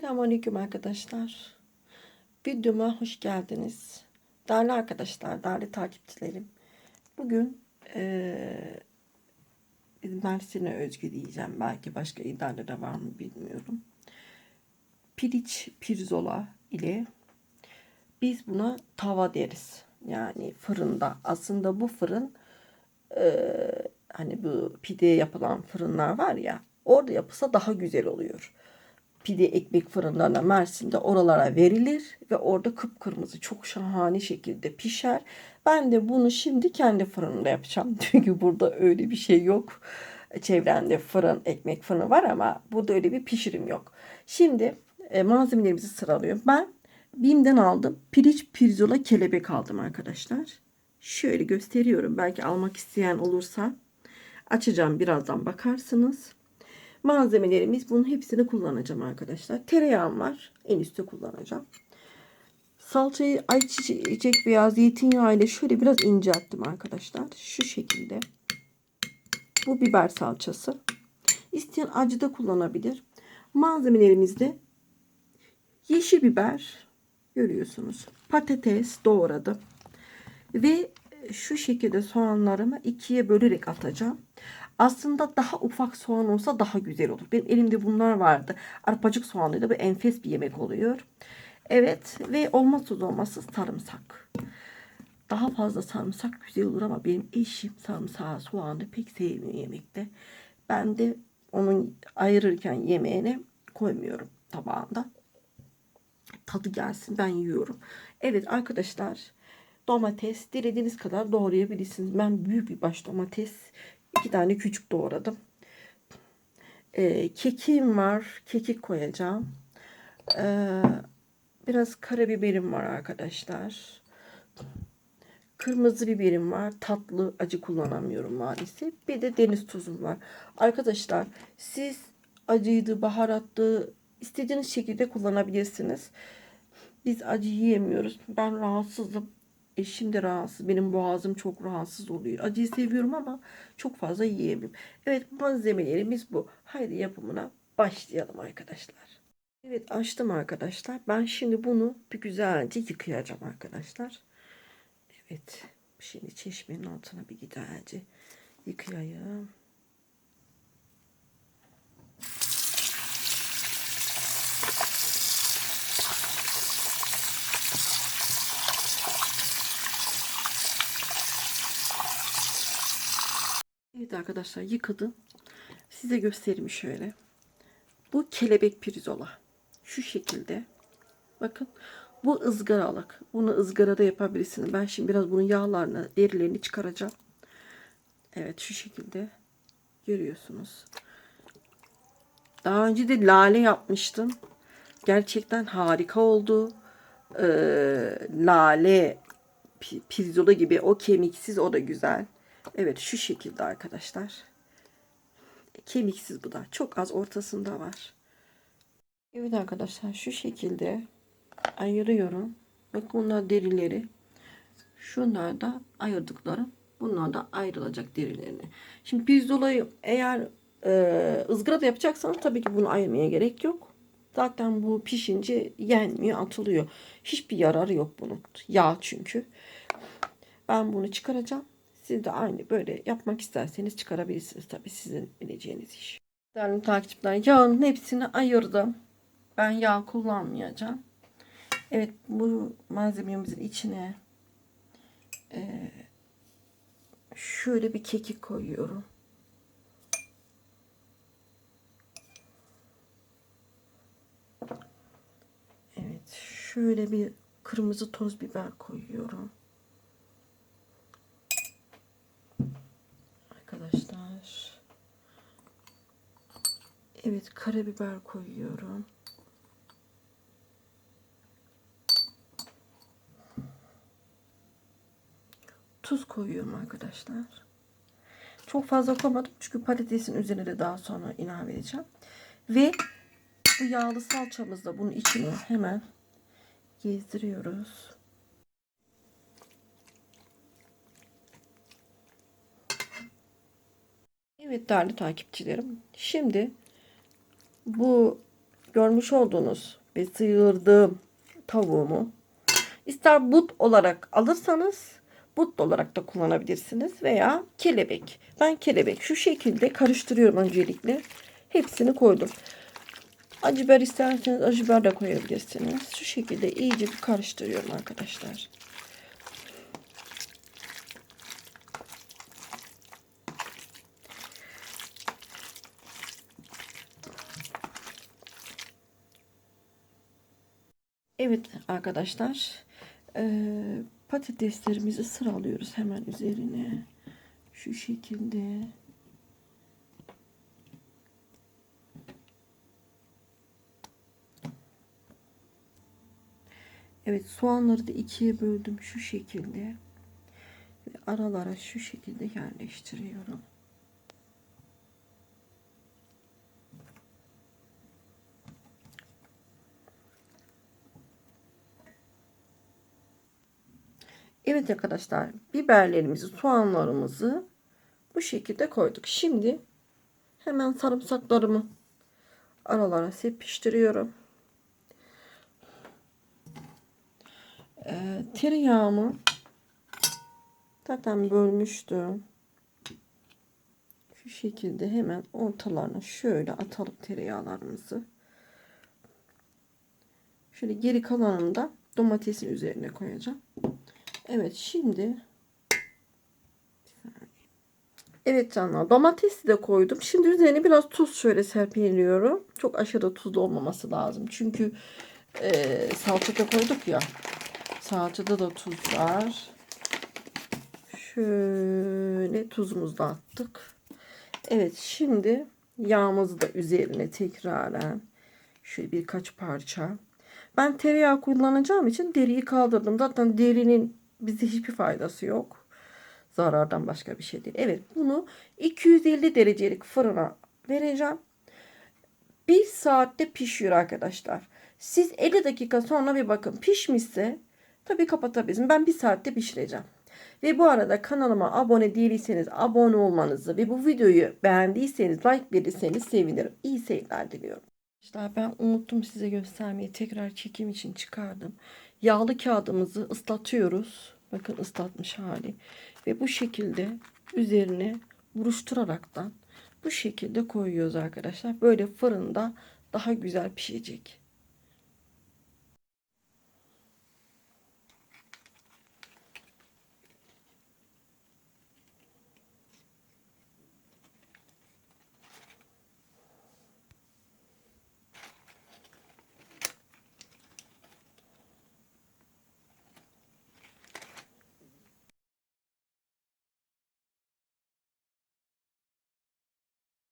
Selamünaleyküm arkadaşlar. Videoma hoş geldiniz. Değerli arkadaşlar, değerli takipçilerim. Bugün eee Mersin'e özgü diyeceğim. Belki başka da var mı bilmiyorum. Piliç pirzola ile biz buna tava deriz. Yani fırında. Aslında bu fırın eee, hani bu pide yapılan fırınlar var ya orada yapılsa daha güzel oluyor pide ekmek fırınlarına Mersin'de oralara verilir ve orada kıpkırmızı çok şahane şekilde pişer. Ben de bunu şimdi kendi fırınımda yapacağım. Çünkü burada öyle bir şey yok. Çevrende fırın, ekmek fırını var ama burada öyle bir pişirim yok. Şimdi e, malzemelerimizi sıralıyorum. Ben Bim'den aldım. Piliç pirzola kelebek aldım arkadaşlar. Şöyle gösteriyorum. Belki almak isteyen olursa açacağım birazdan bakarsınız. Malzemelerimiz bunun hepsini kullanacağım arkadaşlar. Tereyağım var. En üstte kullanacağım. Salçayı ayçiçek veya zeytinyağı ile şöyle biraz incelttim arkadaşlar. Şu şekilde. Bu biber salçası. İsteyen acı da kullanabilir. Malzemelerimizde yeşil biber görüyorsunuz. Patates doğradım. Ve şu şekilde soğanlarımı ikiye bölerek atacağım. Aslında daha ufak soğan olsa daha güzel olur. Benim elimde bunlar vardı. Arpacık soğanıyla bu enfes bir yemek oluyor. Evet ve olmazsa olmazsa sarımsak. Daha fazla sarımsak güzel olur ama benim eşim sarımsağı soğanı pek sevmiyor yemekte. Ben de onun ayırırken yemeğine koymuyorum tabağında. Tadı gelsin ben yiyorum. Evet arkadaşlar domates dilediğiniz kadar doğrayabilirsiniz. Ben büyük bir baş domates iki tane küçük doğradım. Ee, kekim var. Kekik koyacağım. Ee, biraz karabiberim var arkadaşlar. Kırmızı biberim var. Tatlı acı kullanamıyorum maalesef. Bir de deniz tuzum var. Arkadaşlar siz acıydı, baharatlı istediğiniz şekilde kullanabilirsiniz. Biz acı yiyemiyoruz. Ben rahatsızım. Eşim de rahatsız. Benim boğazım çok rahatsız oluyor. Acıyı seviyorum ama çok fazla yiyemiyorum. Evet malzemelerimiz bu. Haydi yapımına başlayalım arkadaşlar. Evet açtım arkadaşlar. Ben şimdi bunu bir güzelce yıkayacağım arkadaşlar. Evet. Şimdi çeşmenin altına bir güzelce yıkayayım. Evet arkadaşlar yıkadım. Size göstereyim şöyle. Bu kelebek pirzola. Şu şekilde. Bakın. Bu ızgaralık. Bunu ızgarada yapabilirsiniz. Ben şimdi biraz bunun yağlarını, derilerini çıkaracağım. Evet şu şekilde. Görüyorsunuz. Daha önce de lale yapmıştım. Gerçekten harika oldu. Ee, lale pirzola gibi o kemiksiz o da güzel. Evet şu şekilde arkadaşlar. Kemiksiz bu da. Çok az ortasında var. Evet arkadaşlar şu şekilde ayırıyorum. Bakın bunlar derileri. Şunlar da ayırdıklarım. Bunlar da ayrılacak derilerini. Şimdi pirzolayı eğer e, ızgarada yapacaksanız tabii ki bunu ayırmaya gerek yok. Zaten bu pişince yenmiyor, atılıyor. Hiçbir yararı yok bunun. Yağ çünkü. Ben bunu çıkaracağım. Siz de aynı böyle yapmak isterseniz çıkarabilirsiniz. Tabii sizin bileceğiniz iş. Değerli takipçiler yağın hepsini ayırdım. Ben yağ kullanmayacağım. Evet bu malzememizin içine e, şöyle bir kekik koyuyorum. Evet şöyle bir kırmızı toz biber koyuyorum. arkadaşlar. Evet karabiber koyuyorum. Tuz koyuyorum arkadaşlar. Çok fazla koymadım çünkü patatesin üzerine de daha sonra ilave edeceğim. Ve bu yağlı salçamızla bunun içine hemen gezdiriyoruz. Evet değerli takipçilerim. Şimdi bu görmüş olduğunuz ve sıyırdığım tavuğumu ister but olarak alırsanız but olarak da kullanabilirsiniz veya kelebek. Ben kelebek şu şekilde karıştırıyorum öncelikle. Hepsini koydum. Acı biber isterseniz acı biber de koyabilirsiniz. Şu şekilde iyice bir karıştırıyorum arkadaşlar. Evet arkadaşlar. eee, patateslerimizi sıralıyoruz hemen üzerine. Şu şekilde. Evet soğanları da ikiye böldüm şu şekilde. Ve aralara şu şekilde yerleştiriyorum. Evet arkadaşlar biberlerimizi soğanlarımızı bu şekilde koyduk. Şimdi hemen sarımsaklarımı aralara sepiştiriyorum. Ee, tereyağımı zaten bölmüştüm. Şu şekilde hemen ortalarına şöyle atalım tereyağlarımızı. Şöyle geri kalanını da domatesin üzerine koyacağım. Evet şimdi Evet canlar domatesi de koydum. Şimdi üzerine biraz tuz şöyle serpiliyorum. Çok aşırı tuzlu olmaması lazım. Çünkü e, salçada koyduk ya. Salçada da tuz var. Şöyle tuzumuzu da attık. Evet şimdi yağımızı da üzerine tekraren şöyle birkaç parça. Ben tereyağı kullanacağım için deriyi kaldırdım. Zaten derinin bize hiçbir faydası yok. Zarardan başka bir şey değil. Evet bunu 250 derecelik fırına vereceğim. Bir saatte pişiyor arkadaşlar. Siz 50 dakika sonra bir bakın pişmişse tabii kapatabilirsiniz. Ben bir saatte pişireceğim. Ve bu arada kanalıma abone değilseniz abone olmanızı ve bu videoyu beğendiyseniz like verirseniz sevinirim. İyi seyirler diliyorum. Arkadaşlar ben unuttum size göstermeyi. Tekrar çekim için çıkardım. Yağlı kağıdımızı ıslatıyoruz. Bakın ıslatmış hali. Ve bu şekilde üzerine buruşturaraktan bu şekilde koyuyoruz arkadaşlar. Böyle fırında daha güzel pişecek.